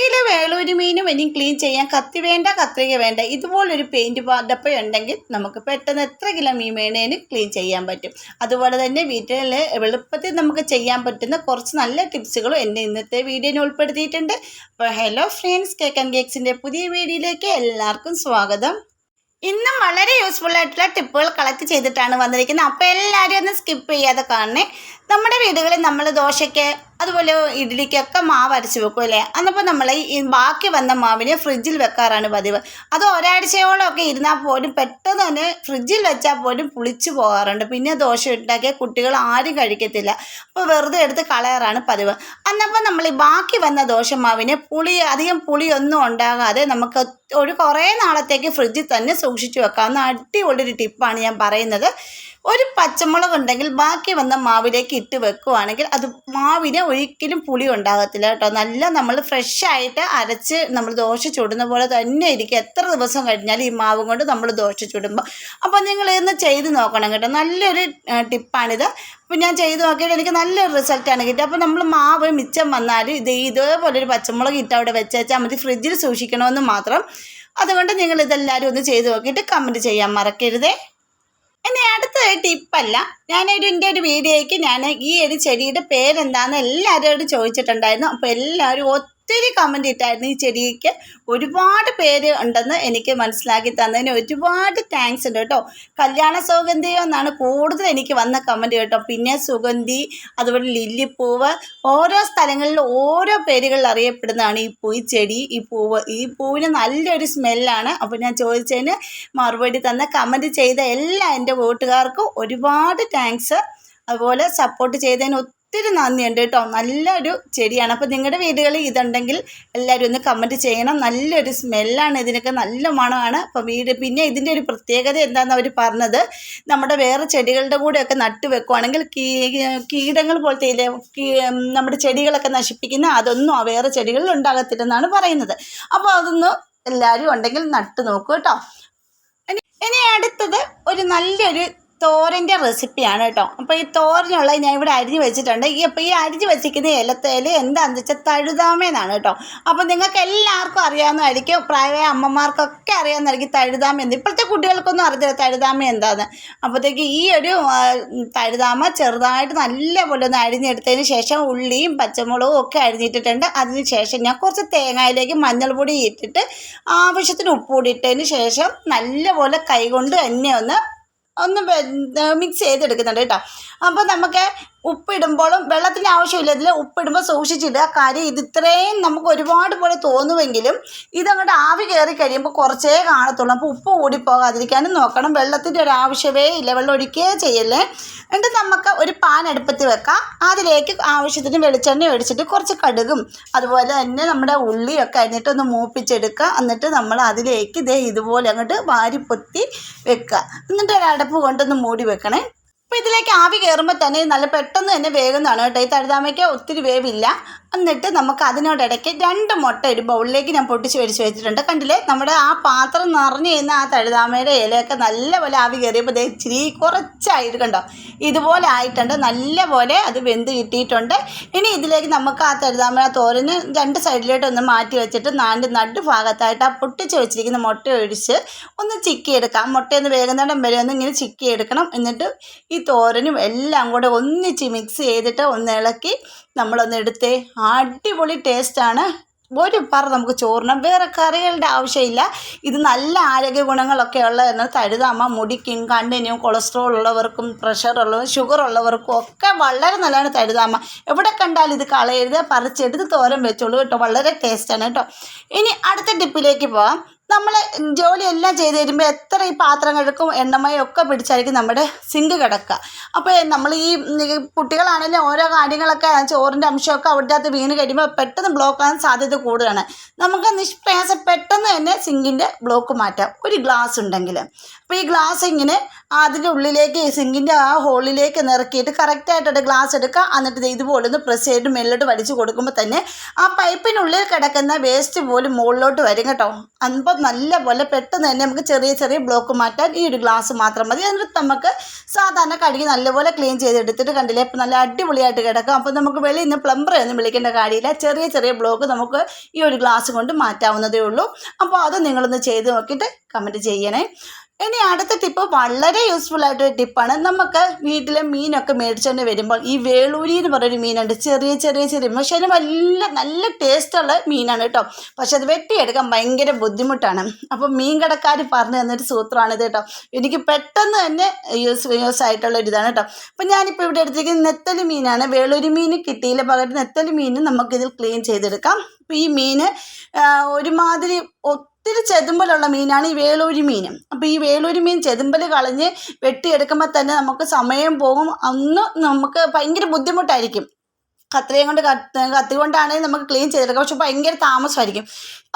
Kilo വേളൂരി മീനും ഇനി clean ചെയ്യാൻ കത്തി വേണ്ട കത്രിക വേണ്ട. ഇതുപോലൊരു പെയിന്റ് ഡപ്പ ഉണ്ടെങ്കിൽ നമുക്ക് പെട്ടെന്ന് എത്ര കിലോ മീൻ വേണേന് ക്ലീൻ ചെയ്യാൻ പറ്റും. അതുപോലെ തന്നെ വീട്ടിൽ എളുപ്പത്തിൽ നമുക്ക് ചെയ്യാൻ പറ്റുന്ന കുറച്ച് നല്ല ടിപ്സുകളും എന്റെ ഇന്നത്തെ വീഡിയോയിൽ ഉൾപ്പെടുത്തിയിട്ടുണ്ട്. അപ്പോൾ ഹലോ ഫ്രണ്ട്സ് കേക്ക് ആൻഡ് കേക്സിന്റെ പുതിയ വീഡിയോയിലേക്ക് എല്ലാവർക്കും സ്വാഗതം. ഇന്നും വളരെ യൂസ്ഫുൾ ആയിട്ടുള്ള ടിപ്പുകൾ കളക്ട് ചെയ്തിട്ടാണ് വന്നിരിക്കുന്നത്. അപ്പോൾ എല്ലാവരും ഒന്ന് സ്കിപ്പ് ചെയ്യാതെ കാണണേ. നമ്മുടെ വീടുകളിൽ നമ്മൾ ദോശയ്ക്ക് അതുപോലെ ഇഡ്ഡലിക്കൊക്കെ മാവ് അരച്ച് വെക്കും അല്ലേ? അന്നപ്പോൾ നമ്മൾ ഈ ബാക്കി വന്ന മാവിനെ ഫ്രിഡ്ജിൽ വെക്കാറാണ് പതിവ്. അത് ഒരാഴ്ചയോളമൊക്കെ ഇരുന്നാൽ പോലും പെട്ടെന്ന് തന്നെ ഫ്രിഡ്ജിൽ വെച്ചാൽ പോലും പുളിച്ചു പോകാറുണ്ട്. പിന്നെ ദോശ ഉണ്ടാക്കിയ കുട്ടികൾ ആരും കഴിക്കത്തില്ല. അപ്പോൾ വെറുതെ എടുത്ത് കളയാറാണ് പതിവ്. അന്നപ്പോൾ നമ്മൾ ഈ ബാക്കി വന്ന ദോശമാവിനെ പുളി അധികം പുളിയൊന്നും ഉണ്ടാകാതെ നമുക്ക് ഒരു കുറേ നാളത്തേക്ക് ഫ്രിഡ്ജിൽ തന്നെ സൂക്ഷിച്ചു വെക്കാവുന്ന അടിപൊളി ഒരു ടിപ്പാണ് ഞാൻ പറയുന്നത്. ഒരു പച്ചമുളക് ഉണ്ടെങ്കിൽ ബാക്കി വന്ന മാവിലേക്ക് ഇട്ട് വെക്കുവാണെങ്കിൽ അത് മാവിന് ഒരിക്കലും പുളി ഉണ്ടാകത്തില്ല കേട്ടോ. നല്ല നമ്മൾ ഫ്രഷായിട്ട് അരച്ച് നമ്മൾ ദോശ ചുടുന്ന പോലെ തന്നെ ഇരിക്കും. എത്ര ദിവസം കഴിഞ്ഞാലും ഈ മാവും കൊണ്ട് നമ്മൾ ദോശ ചുടുമ്പോൾ അപ്പോൾ നിങ്ങൾ ഇന്ന് ചെയ്ത് നോക്കണം കേട്ടോ. നല്ലൊരു ടിപ്പാണിത്. അപ്പോൾ ഞാൻ ചെയ്ത് നോക്കിയിട്ട് എനിക്ക് നല്ലൊരു റിസൾട്ടാണ് കിട്ടിയത്. അപ്പോൾ നമ്മൾ മാവ് മിച്ചം വന്നാൽ ഇത് ഇതേപോലെ ഒരു പച്ചമുളക് ഇട്ട് അവിടെ വെച്ചാൽ മതി. ഫ്രിഡ്ജിൽ സൂക്ഷിക്കണമെന്ന് മാത്രം. അതുകൊണ്ട് നിങ്ങൾ ഇതെല്ലാവരും ഒന്ന് ചെയ്ത് നോക്കിയിട്ട് കമന്റ് ചെയ്യാൻ മറക്കരുതേ. ഇനി അടുത്ത ടിപ്പല്ല. ഞാനൊരു എന്റെ ഒരു വീഡിയോയ്ക്ക് ഞാൻ ഈ ഒരു ചെടിയുടെ പേരെന്താണെന്ന് എല്ലാവരോടും ചോദിച്ചിട്ടുണ്ടായിരുന്നു. അപ്പോൾ എല്ലാവരും കമന്റ് ഇട്ടായിരുന്നു ഈ ചെടിക്ക്. ഒരുപാട് പേര് ഉണ്ടെന്ന് എനിക്ക് മനസ്സിലാക്കി തന്നതിന് ഒരുപാട് താങ്ക്സ് ഉണ്ട് കേട്ടോ. കല്യാണ സുഗന്ധിയോ എന്നാണ് കൂടുതൽ എനിക്ക് വന്ന കമന്റ് കേട്ടോ. പിന്നെ സുഗന്ധി അതുപോലെ ലില്ലിപ്പൂവ് ഓരോ സ്ഥലങ്ങളിൽ ഓരോ പേരുകളിൽ അറിയപ്പെടുന്നതാണ് ഈ പൂ ഈ ചെടി ഈ പൂവ്. ഈ പൂവിന് നല്ലൊരു സ്മെല്ലാണ് അപ്പോൾ ഞാൻ ചോദിച്ചതിന് മറുപടി തന്ന കമന്റ് ചെയ്ത എല്ലാ എന്റെ കൂട്ടുകാർക്കും ഒരുപാട് താങ്ക്സ് അതുപോലെ സപ്പോർട്ട് ചെയ്തതിന് ഒത്തിരി നന്ദിയുണ്ട് കേട്ടോ. നല്ലൊരു ചെടിയാണ്. അപ്പോൾ നിങ്ങളുടെ വീടുകളിൽ ഇതുണ്ടെങ്കിൽ എല്ലാവരും ഒന്ന് കമന്റ് ചെയ്യണം. നല്ലൊരു സ്മെല്ലാണ് ഇതിനൊക്കെ. നല്ല മണമാണ്. അപ്പോൾ വീട് പിന്നെ ഇതിന്റെ ഒരു പ്രത്യേകത എന്താണെന്ന് അവർ പറഞ്ഞത് നമ്മുടെ വേറെ ചെടികളുടെ കൂടെയൊക്കെ നട്ടു വെക്കുവാണെങ്കിൽ കീടങ്ങൾ പോലത്തെ ഇല്ലേ നമ്മുടെ ചെടികളൊക്കെ നശിപ്പിക്കുന്ന അതൊന്നും ആ വേറെ ചെടികളിൽ ഉണ്ടാകത്തില്ലെന്നാണ് പറയുന്നത്. അപ്പോൾ അതൊന്ന് എല്ലാവരും ഉണ്ടെങ്കിൽ നട്ടു നോക്കൂ കേട്ടോ. ഇനി അടുത്തത് ഒരു നല്ലൊരു തോരന്റെ റെസിപ്പിയാണ് കേട്ടോ. അപ്പോൾ ഈ തോരനുള്ള ഞാൻ ഇവിടെ അരിഞ്ഞ് വെച്ചിട്ടുണ്ട്. ഈ അപ്പോൾ ഈ അരിഞ്ഞ് വെച്ചിരിക്കുന്ന ഇലത്തേൽ എന്താണെന്ന് വെച്ചാൽ തഴുതാമേന്നാണ് കേട്ടോ. അപ്പോൾ നിങ്ങൾക്ക് എല്ലാവർക്കും അറിയാവുന്നതായിരിക്കും. പ്രായമായ അമ്മമാർക്കൊക്കെ അറിയാവുന്നതായിരിക്കും തഴുതാമ എന്ത്. ഇപ്പോഴത്തെ കുട്ടികൾക്കൊന്നും അറിയില്ല തഴുതാമ എന്താന്ന്. അപ്പോഴത്തേക്ക് ഈ ഒരു തഴുതാമ ചെറുതായിട്ട് നല്ലപോലെ ഒന്ന് അരിഞ്ഞെടുത്തതിന് ശേഷം ഉള്ളിയും പച്ചമുളകും ഒക്കെ അരിഞ്ഞിട്ടിട്ടുണ്ട്. അതിന് ശേഷം ഞാൻ കുറച്ച് തേങ്ങയിലേക്ക് മഞ്ഞൾപ്പൊടി ഇട്ടിട്ട് ആവശ്യത്തിന് ഉപ്പ് കൂടി ഇട്ടതിന് ശേഷം നല്ലപോലെ കൈകൊണ്ട് തന്നെ ഒന്ന് ഒന്ന് മിക്സ് ചെയ്തെടുക്കുന്നുണ്ട് കേട്ടോ. അപ്പോൾ നമുക്ക് ഉപ്പിടുമ്പോഴും വെള്ളത്തിന്റെ ആവശ്യമില്ല. ഇതിൽ ഉപ്പിടുമ്പോൾ സൂക്ഷിച്ചിടുക. കാര്യം ഇത് ഇത്രയും നമുക്ക് ഒരുപാട് പോലെ തോന്നുമെങ്കിലും ഇതങ്ങോട്ട് ആവി കയറി കഴിയുമ്പോൾ കുറച്ചേ കാണത്തുള്ളൂ. അപ്പോൾ ഉപ്പ് കൂടി പോകാതിരിക്കാനും നോക്കണം. വെള്ളത്തിന്റെ ഒരു ആവശ്യമേ ഇല്ല. വെള്ളം ഒഴിക്കുകയേ ചെയ്യല്ലേ. എന്നിട്ട് നമുക്ക് ഒരു പാൻ അടുപ്പത്ത് വെക്കാം. അതിലേക്ക് ആവശ്യത്തിന് വെളിച്ചെണ്ണ ഒഴിച്ചിട്ട് കുറച്ച് കടുകും അതുപോലെ തന്നെ നമ്മുടെ ഉള്ളിയൊക്കെ അരിഞ്ഞിട്ട് ഒന്ന് മൂപ്പിച്ചെടുക്കുക. എന്നിട്ട് നമ്മൾ അതിലേക്ക് ഇതേ ഇതുപോലെ അങ്ങോട്ട് വാരി പൊത്തി വെക്കുക. എന്നിട്ട് ഒരു അടപ്പ് കൊണ്ടൊന്ന് മൂടി വെക്കണേ. അപ്പോൾ ഇതിലേക്ക് ആവി കയറുമ്പോൾ തന്നെ നല്ല പെട്ടെന്ന് തന്നെ വേകുന്നതാണ് കേട്ടോ ഈ തഴുതാമയ്ക്ക് ഒത്തിരി വേവില്ല. എന്നിട്ട് നമുക്ക് അതിനോടിടയ്ക്ക് രണ്ട് മുട്ട ഒരു ബൗളിലേക്ക് ഞാൻ പൊട്ടിച്ച് മേടിച്ച് വെച്ചിട്ടുണ്ട്. കണ്ടില്ലേ? നമ്മുടെ ആ പാത്രം നിറഞ്ഞു ചെയ്യുന്ന ആ തഴുതാമയുടെ ഇലയൊക്കെ നല്ലപോലെ ആവി കയറിയപ്പോൾ ദേ ഇച്ചിരി കുറച്ചായിട്ട് കണ്ടോ? ഇതുപോലെ ആയിട്ടുണ്ട്. നല്ലപോലെ അത് വെന്ത് കിട്ടിയിട്ടുണ്ട്. ഇനി ഇതിലേക്ക് നമുക്ക് ആ തഴുതാമ തോരന് രണ്ട് സൈഡിലോട്ട് ഒന്ന് മാറ്റി വെച്ചിട്ട് നാണ്ട് നടു ഭാഗത്തായിട്ട് ആ പൊട്ടിച്ച് വെച്ചിരിക്കുന്ന മുട്ട ഒഴിച്ച് ഒന്ന് ചിക്കി എടുക്കാം മുട്ടയൊന്ന് വേകുന്നിടം വരെ ഒന്ന് ഇങ്ങനെ ചിക്കി എടുക്കണം എന്നിട്ട് ഈ തോരനും എല്ലാം കൂടെ ഒന്നിച്ച് മിക്സ് ചെയ്തിട്ട് ഒന്ന് ഇളക്കി നമ്മളൊന്ന് എടുത്തേ. അടിപൊളി ടേസ്റ്റാണ്. ഒരു പറ നമുക്ക് ചോറിനും. വേറെ കറികളുടെ ആവശ്യമില്ല. ഇത് നല്ല ആരോഗ്യ ഗുണങ്ങളൊക്കെ ഉള്ളതാണ് തഴുതാമ മുടിക്കും കണ്ണിനും കൊളസ്ട്രോൾ ഉള്ളവർക്കും പ്രഷർ ഉള്ളവർക്കും ഷുഗർ ഉള്ളവർക്കും ഒക്കെ വളരെ നല്ലതാണ് തഴുതാമ എവിടെ കണ്ടാലും ഇത് കളയരുത്. പറിച്ചെടുത്ത് തോരൻ വെച്ചോളൂ കേട്ടോ. വളരെ ടേസ്റ്റാണ് കേട്ടോ. ഇനി അടുത്ത ടിപ്പിലേക്ക് പോവാം. നമ്മൾ ജോലിയെല്ലാം ചെയ്ത് തരുമ്പോൾ എത്ര ഈ പാത്രം കഴുക്കും എണ്ണമയം ഒക്കെ പിടിച്ചായിരിക്കും നമ്മുടെ സിങ്ക് കിടക്കുക. അപ്പോൾ നമ്മൾ ഈ കുട്ടികളാണെങ്കിലും ഓരോ കാര്യങ്ങളൊക്കെ ചോറിന്റെ അംശമൊക്കെ അവിടുത്തെ അകത്ത് വീണ് കഴിയുമ്പോൾ പെട്ടെന്ന് ബ്ലോക്ക് ആകാൻ സാധ്യത കൂടുതലാണ്. നമുക്ക് നിഷ്പ്രയാസം പെട്ടെന്ന് തന്നെ സിങ്കിന്റെ ബ്ലോക്ക് മാറ്റാം. ഒരു ഗ്ലാസ് ഉണ്ടെങ്കിൽ അപ്പോൾ ഈ ഗ്ലാസ് ഇങ്ങനെ അതിന്റെ ഉള്ളിലേക്ക് സിങ്കിന്റെ ആ ഹോളിലേക്ക് നിറക്കിയിട്ട് കറക്റ്റായിട്ടൊരു ഗ്ലാസ് എടുക്കുക. എന്നിട്ട് ഇതുപോലെ ഒന്ന് പ്രസ് ചെയ്തിട്ട് മെല്ലോട്ട് വലിച്ചു കൊടുക്കുമ്പോൾ തന്നെ ആ പൈപ്പിനുള്ളിൽ കിടക്കുന്ന വേസ്റ്റ് പോലും മുകളിലോട്ട് വരും കേട്ടോ. അപ്പോൾ നല്ലപോലെ പെട്ടെന്ന് തന്നെ നമുക്ക് ചെറിയ ചെറിയ ബ്ലോക്ക് മാറ്റാൻ ഈ ഒരു ഗ്ലാസ് മാത്രം മതി. എന്നിട്ട് നമുക്ക് സാധാരണ കഴുകി നല്ലപോലെ ക്ലീൻ ചെയ്തെടുത്തിട്ട് കണ്ടില്ലേ അപ്പോൾ നല്ല അടിപൊളിയായിട്ട് കിടക്കും. അപ്പോൾ നമുക്ക് വെളിയിൽ നിന്ന് പ്ലംബറെ ഒന്നും വിളിക്കേണ്ട കാര്യമില്ല. ചെറിയ ചെറിയ ബ്ലോക്ക് നമുക്ക് ഈ ഒരു ഗ്ലാസ് കൊണ്ട് മാറ്റാവുന്നതേ ഉള്ളൂ. അപ്പോൾ അത് നിങ്ങളൊന്ന് ചെയ്ത് നോക്കിയിട്ട് കമന്റ് ചെയ്യണേ. ഇനി അടുത്ത ടിപ്പ് വളരെ യൂസ്ഫുൾ ആയിട്ടൊരു ടിപ്പാണ് നമുക്ക് വീട്ടിലെ മീനൊക്കെ മേടിച്ചുകൊണ്ട് വരുമ്പോൾ ഈ വേളൂരി എന്ന് പറയുന്ന മീനുണ്ട്. ചെറിയ ചെറിയ ചെറിയ പക്ഷേ അതിന് നല്ല നല്ല ടേസ്റ്റുള്ള മീനാണ് കേട്ടോ. പക്ഷെ അത് വെട്ടിയെടുക്കാൻ ഭയങ്കര ബുദ്ധിമുട്ടാണ്. അപ്പോൾ മീൻ കടക്കാർ പറഞ്ഞു തന്നൊരു സൂത്രമാണ് ഇത് കേട്ടോ. എനിക്ക് പെട്ടെന്ന് തന്നെ യൂസ് യൂസ് ആയിട്ടുള്ള ഒരു ഇതാണ് കേട്ടോ. അപ്പം ഞാനിപ്പോൾ ഇവിടെ എടുത്തിരിക്കുന്നത് നെത്തലി മീനാണ്. വേളൂരി മീൻ കിട്ടിയില്ല. പകരം നെത്തലി മീൻ നമുക്കിതിൽ ക്ലീൻ ചെയ്തെടുക്കാം. അപ്പോൾ ഈ മീൻ ഒരുമാതിരി ഒത്തിരി ചെതുമ്പലുള്ള മീനാണ് ഈ വേളൂരി മീൻ. അപ്പോൾ ഈ വേളൂരി മീൻ ചെതുമ്പൽ കളഞ്ഞ് വെട്ടിയെടുക്കുമ്പോൾ തന്നെ നമുക്ക് സമയം പോകും. അന്ന് നമുക്ക് ഭയങ്കര ബുദ്ധിമുട്ടായിരിക്കും. കത്രിയും കൊണ്ട് കത്ത് കത്തി കൊണ്ടാണെങ്കിൽ നമുക്ക് ക്ലീൻ ചെയ്തെടുക്കാം പക്ഷെ ഭയങ്കര താമസമായിരിക്കും.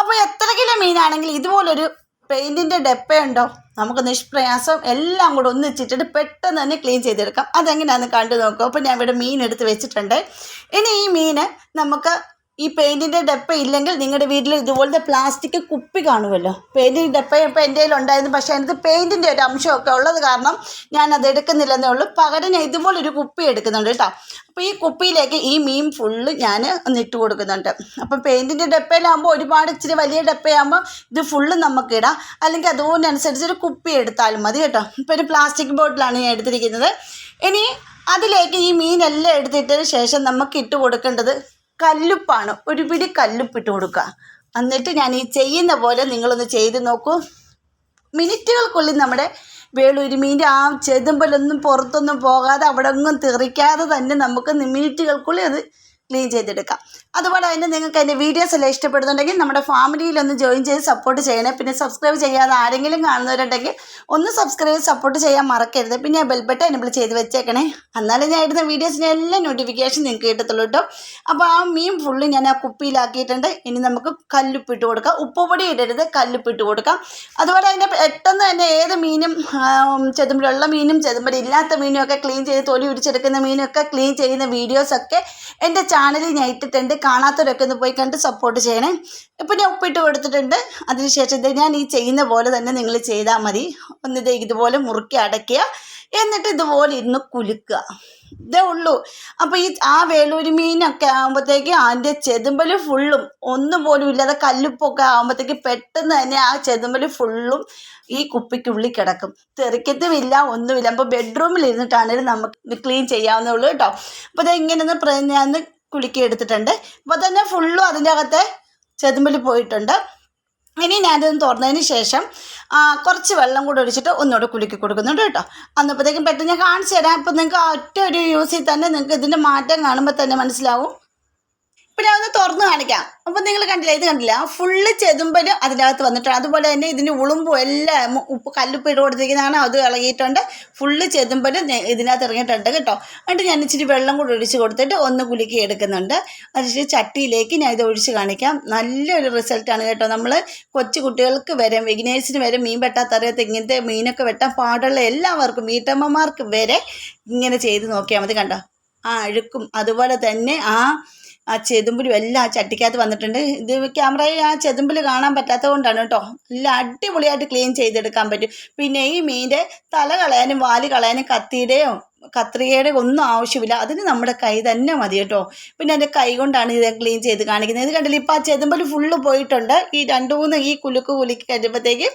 അപ്പോൾ എത്ര കിലോ മീനാണെങ്കിൽ ഇതുപോലൊരു പെയിന്റിന്റെ ഡെപ്പയുണ്ടോ? നമുക്ക് നിഷ്പ്രയാസം എല്ലാം കൂടെ ഒന്നിച്ചിട്ടിട്ട് പെട്ടെന്ന് തന്നെ ക്ലീൻ ചെയ്തെടുക്കാം. അതെങ്ങനെയാണെന്ന് കണ്ടു നോക്കുക അപ്പോൾ ഞാൻ ഇവിടെ മീൻ എടുത്ത് വെച്ചിട്ടുണ്ട്. ഇനി ഈ മീൻ നമുക്ക് ഈ പെയിന്റിന്റെ ഡപ്പ ഇല്ലെങ്കിൽ നിങ്ങളുടെ വീട്ടിൽ ഇതുപോലത്തെ പ്ലാസ്റ്റിക് കുപ്പി കാണുമല്ലോ പെയിന്റിന്റെ ഡപ്പ ഇപ്പോൾ എന്റെ കയ്യിൽ ഉണ്ടായിരുന്നു. പക്ഷേ അതിനകത്ത് പെയിന്റിന്റെ ഒരു അംശമൊക്കെ ഉള്ളത് കാരണം ഞാൻ അത് എടുക്കുന്നില്ലെന്നേ ഉള്ളൂ. പകരം ഞാൻ ഇതുപോലൊരു കുപ്പി എടുക്കുന്നുണ്ട് കേട്ടോ. അപ്പോൾ ഈ കുപ്പിയിലേക്ക് ഈ മീൻ ഫുള്ള് ഞാൻ ഒന്നിട്ട് കൊടുക്കുന്നുണ്ട്. അപ്പം പെയിന്റിന്റെ ഡപ്പയിലാകുമ്പോൾ ഒരുപാട് ഇച്ചിരി വലിയ ഡപ്പയാകുമ്പോൾ ഇത് ഫുള്ള് നമുക്ക് ഇടാം. അല്ലെങ്കിൽ അതുകൊണ്ടനുസരിച്ച് ഒരു കുപ്പി എടുത്താലും മതി കേട്ടോ. ഇപ്പോൾ ഒരു പ്ലാസ്റ്റിക് ബോട്ടിലാണ് ഞാൻ എടുത്തിരിക്കുന്നത്. ഇനി അതിലേക്ക് ഈ മീനെല്ലാം എടുത്തിട്ടതിന് ശേഷം നമുക്ക് ഇട്ട് കൊടുക്കേണ്ടത് കല്ലുപ്പാണ്. ഒരു പിടി കല്ലുപ്പിട്ട് കൊടുക്കുക എന്നിട്ട് ഞാൻ ഈ ചെയ്യുന്ന പോലെ നിങ്ങളൊന്ന് ചെയ്ത് നോക്കൂ. മിനിറ്റുകൾക്കുള്ളിൽ നമ്മുടെ വേളൂരിമീന്റെ ആ ചെതുമ്പലൊന്നും പുറത്തൊന്നും പോകാതെ അവിടെ ഒന്നും തെറിക്കാതെ തന്നെ നമുക്ക് മിനിറ്റുകൾക്കുള്ളിൽ അത് ക്ലീൻ ചെയ്തെടുക്കാം. അതുപോലെ തന്നെ നിങ്ങൾക്ക് എന്റെ വീഡിയോസ് എല്ലാം ഇഷ്ടപ്പെടുന്നുണ്ടെങ്കിൽ നമ്മുടെ ഫാമിലിയിലൊന്ന് ജോയിൻ ചെയ്ത് സപ്പോർട്ട് ചെയ്യണേ. പിന്നെ സബ്സ്ക്രൈബ് ചെയ്യാതെ ആരെങ്കിലും കാണുന്നവരുണ്ടെങ്കിൽ ഒന്ന് സബ്സ്ക്രൈബ് സപ്പോർട്ട് ചെയ്യാൻ മറക്കരുത്. പിന്നെ ആ ബെൽബട്ടൺ എനബിൾ ചെയ്ത് വെച്ചേക്കണേ. എന്നാലും ഞാൻ ഇടുന്ന വീഡിയോസിന്റെ എല്ലാ നോട്ടിഫിക്കേഷൻ നിങ്ങൾക്ക് കിട്ടത്തുള്ളൂ കേട്ടോ അപ്പോൾ ആ മീൻ ഫുള്ള് ഞാൻ ആ കുപ്പിയിലാക്കിയിട്ടുണ്ട്. ഇനി നമുക്ക് കല്ലുപ്പിട്ട് കൊടുക്കാം. ഉപ്പുപൊടി ഇടരുത്. കല്ലുപ്പിട്ട് കൊടുക്കാം. അതുപോലെ അതിന്റെ പെട്ടെന്ന് തന്നെ ഏത് മീനും ചെതുമ്പലുള്ള മീനും ചെതുമ്പൽ ഇല്ലാത്ത മീനും ഒക്കെ ക്ലീൻ ചെയ്ത് തൊലി ഉരിച്ചെടുക്കുന്ന മീനൊക്കെ ക്ലീൻ ചെയ്യുന്ന വീഡിയോസൊക്കെ എന്റെ ചാനലിൽ ഞാൻ ഇട്ടിട്ടുണ്ട്. കാണാത്തവരൊക്കെ ഒന്ന് പോയി കണ്ട് സപ്പോർട്ട് ചെയ്യണേ. ഇപ്പം ഞാൻ ഉപ്പിട്ട് കൊടുത്തിട്ടുണ്ട്. അതിനുശേഷം ഇത് ഞാൻ ഈ ചെയ്യുന്ന പോലെ തന്നെ നിങ്ങൾ ചെയ്താൽ മതി. ഒന്നിത് ഇതുപോലെ മുറുക്കി അടയ്ക്കുക. എന്നിട്ട് ഇതുപോലെ ഇരുന്ന് കുലുക്കുക. ഇതേ ഉള്ളൂ. അപ്പോൾ ഈ ആ വേളൂരി മീനൊക്കെ ആകുമ്പോഴത്തേക്ക് അതിന്റെ ചെതുമ്പൽ ഫുള്ളും ഒന്നും പോലും ഇല്ലാതെ കല്ലുപ്പൊക്കെ ആകുമ്പോഴത്തേക്ക് പെട്ടെന്ന് തന്നെ ആ ചെതുമ്പൽ ഫുള്ളും ഈ കുപ്പിക്കുള്ളിൽ കിടക്കും. തെറിക്കത്തുമില്ല ഒന്നുമില്ല. അപ്പോൾ ബെഡ്റൂമിൽ ഇരുന്നിട്ടാണെങ്കിലും നമുക്ക് ക്ലീൻ ചെയ്യാവുന്നുള്ളൂ കേട്ടോ. അപ്പോൾ അത് ഇങ്ങനെ ഒന്ന് പ്ര- ഞാൻ കുലുക്കി എടുത്തിട്ടുണ്ട്. അപ്പോൾ തന്നെ ഫുള്ളും അതിന്റെ അകത്തെ ചെതുമ്പൽ പോയിട്ടുണ്ട്. ഇനി ഞാനിതൊന്ന് തുറന്നതിന് ശേഷം കുറച്ച് വെള്ളം കൂടെ ഒഴിച്ചിട്ട് ഒന്നുകൂടെ കുലുക്കി കൊടുക്കുന്നുണ്ട് കേട്ടോ. അന്നപ്പോഴത്തേക്കും പെട്ടെന്ന് ഞാൻ കാണിച്ചു തരാം. ഇപ്പം നിങ്ങൾക്ക് ഒറ്റ ഒരു യൂസിൽ തന്നെ നിങ്ങൾക്ക് ഇതിന്റെ മാറ്റം കാണുമ്പോൾ തന്നെ മനസ്സിലാവും. ഇപ്പം ഞാൻ ഒന്ന് തുറന്ന് കാണിക്കാം. അപ്പം നിങ്ങൾ കണ്ടില്ല ഇത് കണ്ടില്ല? ഫുള്ള് ചെതുമ്പൽ അതിനകത്ത് വന്നിട്ടുണ്ട് അതുപോലെ തന്നെ ഇതിന്റെ ഉളുമ്പും എല്ലാം ഉപ്പ് കല്ലുപ്പ് ഇട്ട് കൊടുത്തിരിക്കുന്നതാണ്. അത് ഇളകിയിട്ടുണ്ട്. ഫുള്ള് ചെതുമ്പൽ ഇതിനകത്ത് ഇറങ്ങിയിട്ടുണ്ട് കേട്ടോ. എന്നിട്ട് ഞാൻ ഇച്ചിരി വെള്ളം കൂടി ഒഴിച്ച് കൊടുത്തിട്ട് ഒന്ന് കുലുക്കി എടുക്കുന്നുണ്ട്. അതിന് ചട്ടിയിലേക്ക് ഞാൻ ഇത് ഒഴിച്ച് കാണിക്കാം. നല്ലൊരു റിസൾട്ടാണ് കേട്ടോ. നമ്മൾ കൊച്ചു കുട്ടികൾക്ക് വരെ വിഗ്നേഴ്സിന് വരെ മീൻ വെട്ടാത്തറിയാത്ത ഇങ്ങനത്തെ മീനൊക്കെ വെട്ടാൻ പാടുള്ള എല്ലാവർക്കും വീട്ടമ്മമാർക്ക് വരെ ഇങ്ങനെ ചെയ്ത് നോക്കിയാൽ മതി കണ്ടോ. ആ അഴുക്കും അതുപോലെ തന്നെ ആ ആ ചെതുമ്പലും എല്ലാം ചട്ടിക്കകത്ത് വന്നിട്ടുണ്ട്. ഇത് ക്യാമറയിൽ ആ ചെതുമ്പിൽ കാണാൻ പറ്റാത്തത് കൊണ്ടാണ് കേട്ടോ. നല്ല അടിപൊളിയായിട്ട് ക്ലീൻ ചെയ്തെടുക്കാൻ പറ്റും. പിന്നെ ഈ മീന്റെ തല കളയാനും വാൽ കളയാനും കത്തിയുടെയോ കത്രികയുടെ ഒന്നും ആവശ്യമില്ല. അതിന് നമ്മുടെ കൈ തന്നെ മതി കേട്ടോ. പിന്നെ എന്റെ കൈ കൊണ്ടാണ് ഇത് ക്ലീൻ ചെയ്ത് കാണിക്കുന്നത്. ഇത് കണ്ടില്ല? ഇപ്പോൾ ആ ചെതുമ്പൽ ഫുള്ള് പോയിട്ടുണ്ട്. ഈ രണ്ട് മൂന്ന് ഈ കുലുക്ക് കുലുക്കി കഴിയുമ്പോഴത്തേക്ക്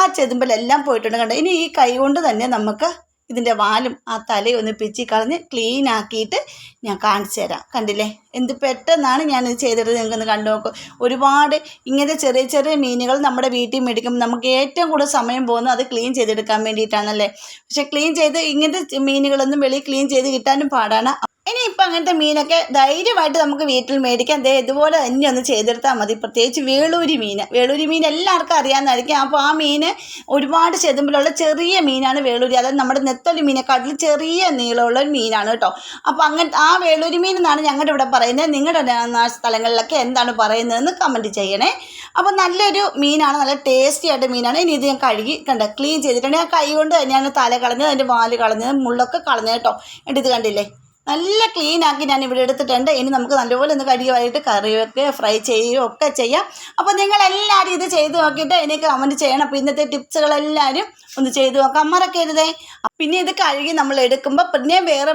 ആ ചെതുമ്പലെല്ലാം പോയിട്ടുണ്ട് കണ്ടോ? ഇനി ഈ കൈ കൊണ്ട് തന്നെ നമുക്ക് ഇതിന്റെ വാലും ആ തലയും ഒന്ന് പിച്ചി കളഞ്ഞ് ക്ലീൻ ആക്കിയിട്ട് ഞാൻ കാണിച്ചു തരാം. കണ്ടില്ലേ? എന്ത് പെട്ടെന്നാണ് ഞാനിത് ചെയ്തത് നിങ്ങൾക്കൊന്ന് കണ്ടു നോക്കും. ഒരുപാട് ഇങ്ങനത്തെ ചെറിയ ചെറിയ മീനുകൾ നമ്മുടെ വീട്ടിൽ മേടിക്കുമ്പോൾ നമുക്ക് ഏറ്റവും കൂടുതൽ സമയം പോകുന്നത് അത് ക്ലീൻ ചെയ്തെടുക്കാൻ വേണ്ടിയിട്ടാണല്ലേ? പക്ഷേ ക്ലീൻ ചെയ്ത് ഇങ്ങനത്തെ മീനുകളൊന്നും വെളിയിൽ ക്ലീൻ ചെയ്ത് കിട്ടാനും പാടാണ്. ഇനിയിപ്പോൾ അങ്ങനത്തെ മീനൊക്കെ ധൈര്യമായിട്ട് നമുക്ക് വീട്ടിൽ മേടിക്കാം. ദേ ഇതുപോലെ തന്നെ ഒന്ന് ചെയ്തെടുത്താൽ മതി. പ്രത്യേകിച്ച് വേളൂരി മീൻ. വേളൂരി മീൻ എല്ലാവർക്കും അറിയാമെന്നായിരിക്കും അപ്പോൾ ആ മീൻ ഒരുപാട് ചെതുമ്പിലുള്ള ചെറിയ മീനാണ് വേളൂരി. അതായത് നമ്മുടെ നെത്തൊലി മീനെക്കാട്ടിൽ ചെറിയ നീളമുള്ള ഒരു മീനാണ് കേട്ടോ. അപ്പോൾ അങ്ങനെ ആ വേളൂരി മീൻ എന്നാണ് ഞങ്ങളുടെ ഇവിടെ പറയുന്നത്. നിങ്ങളുടെ സ്ഥലങ്ങളിലൊക്കെ എന്താണ് പറയുന്നതെന്ന് കമന്റ് ചെയ്യണേ. അപ്പോൾ നല്ലൊരു മീനാണ്. നല്ല ടേസ്റ്റി ആയിട്ട് മീനാണ്. ഇനി ഇത് ഞാൻ കഴുകി കണ്ട ക്ലീൻ ചെയ്തിട്ടുണ്ട്. ഞാൻ കൈ കൊണ്ട് തന്നെയാണ് തല കളഞ്ഞത് അതിന്റെ വാൽ കളഞ്ഞത് മുള്ളൊക്കെ കളഞ്ഞത് കേട്ടോ. എന്നിട്ട് ഇത് കണ്ടില്ലേ? നല്ല ക്ലീൻ ആക്കി ഞാൻ ഇവിടെ എടുത്തിട്ടുണ്ട്. ഇനി നമുക്ക് നല്ലപോലെ ഒന്ന് കഴുകുമായിട്ട് കറിയൊക്കെ ഫ്രൈ ചെയ്യുകയോ ഒക്കെ ചെയ്യാം. അപ്പോൾ നിങ്ങൾ എല്ലാവരും ഇത് ചെയ്ത് നോക്കിയിട്ട് എനിക്ക് കമന്റ് ചെയ്യണം. അപ്പോൾ ഇന്നത്തെ ടിപ്സുകളെല്ലാവരും ഒന്ന് ചെയ്ത് നോക്കാം. മറക്കരുതേ. പിന്നെ ഇത് കഴുകി നമ്മൾ എടുക്കുമ്പോൾ പിന്നെ വേറെ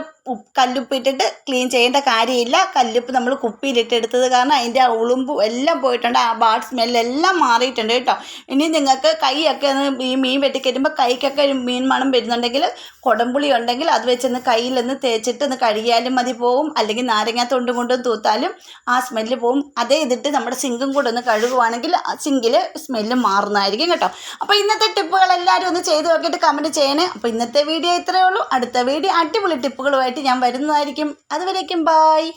കല്ലുപ്പ് ഇട്ടിട്ട് ക്ലീൻ ചെയ്യേണ്ട കാര്യമില്ല. കല്ലുപ്പ് നമ്മൾ കുപ്പിയിലിട്ട് എടുത്തത് കാരണം അതിന്റെ ആ ഉളുമ്പും എല്ലാം പോയിട്ടുണ്ട്. ആ ബാഡ് സ്മെല്ലെല്ലാം മാറിയിട്ടുണ്ട് കേട്ടോ. ഇനി നിങ്ങൾക്ക് കൈയൊക്കെ ഒന്ന് ഈ മീൻ വെട്ടിക്കരുമ്പോൾ കൈക്കൊക്കെ മീൻ മണം വരുന്നുണ്ടെങ്കിൽ കുടംപുളി ഉണ്ടെങ്കിൽ അത് വെച്ചൊന്ന് കയ്യിലൊന്ന് തേച്ചിട്ട് ഒന്ന് കഴുകിയാലും മതി പോവും. അല്ലെങ്കിൽ നാരങ്ങ തൊണ്ടും കൊണ്ടും തൂത്താലും ആ സ്മെല്ല് പോവും. അതേ ഇതിട്ട് നമ്മുടെ സിങ്കും കൂടെ ഒന്ന് കഴുകുവാണെങ്കിൽ ആ സിങ്കിൽ സ്മെല്ല് മാറുന്നതായിരിക്കും കേട്ടോ. അപ്പോൾ ഇന്നത്തെ ടിപ്പുകൾ എല്ലാവരും ഒന്ന് ചെയ്ത് നോക്കിയിട്ട് കമന്റ് ചെയ്യണേ. അപ്പോൾ ഇന്നത്തെ വീഡിയോ ഇത്രയേ ഉള്ളൂ. അടുത്ത വീഡിയോ അടിപൊളി ടിപ്പുകളുമായിട്ട് ഞാൻ വരുന്നതായിരിക്കും. അതുവരേക്കും ബായ്